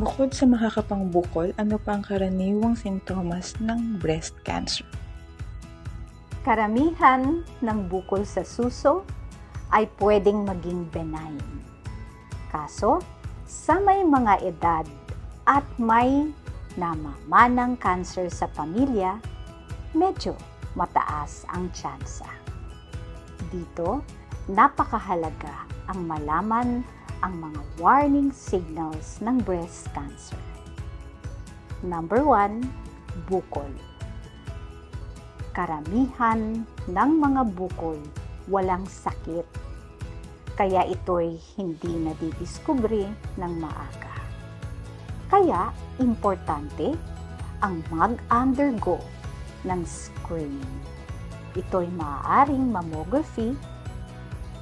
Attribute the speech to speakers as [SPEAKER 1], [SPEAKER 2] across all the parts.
[SPEAKER 1] Bukod sa makakapangbukol, ano pa ang karaniwang sintomas ng breast cancer?
[SPEAKER 2] Karamihan ng bukol sa suso ay pwedeng maging benign. Kaso, sa may mga edad at may namamanang cancer sa pamilya, medyo mataas ang tsansa. Dito, napakahalaga ang malaman ang mga warning signals ng breast cancer. Number 1, bukol. Karamihan ng mga bukol walang sakit, kaya ito'y hindi nadidiskubre ng maaga. Kaya, importante ang mag-undergo ng screening. Ito'y maaaring mammography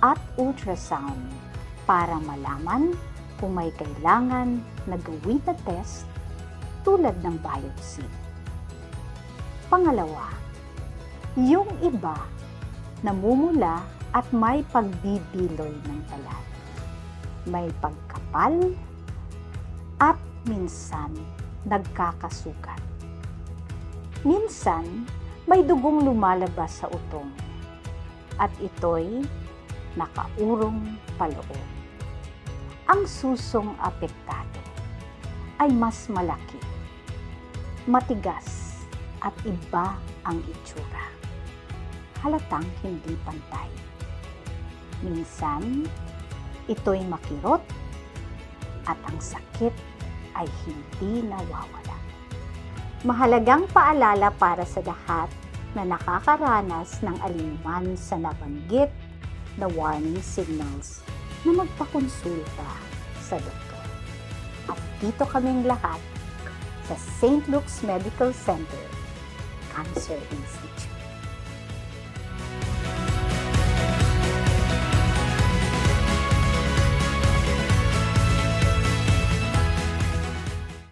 [SPEAKER 2] at ultrasound para malaman kung may kailangan na gawin na test tulad ng biopsy. Pangalawa, yung iba namumula at may pagbibiloy ng balat. May pagkapal at minsan nagkakasugat. Minsan, may dugong lumalabas sa utong at ito'y nakaurong paloob. Ang susong apektado ay mas malaki, matigas at iba ang itsura. Halatang hindi pantay. Minsan, ito'y makirot at ang sakit ay hindi nawawala. Mahalagang paalala para sa lahat na nakakaranas ng alinman sa nabanggit na warning signals na magpakonsulta sa doktor. At dito kaming lahat sa St. Luke's Medical Center, Cancer Institute.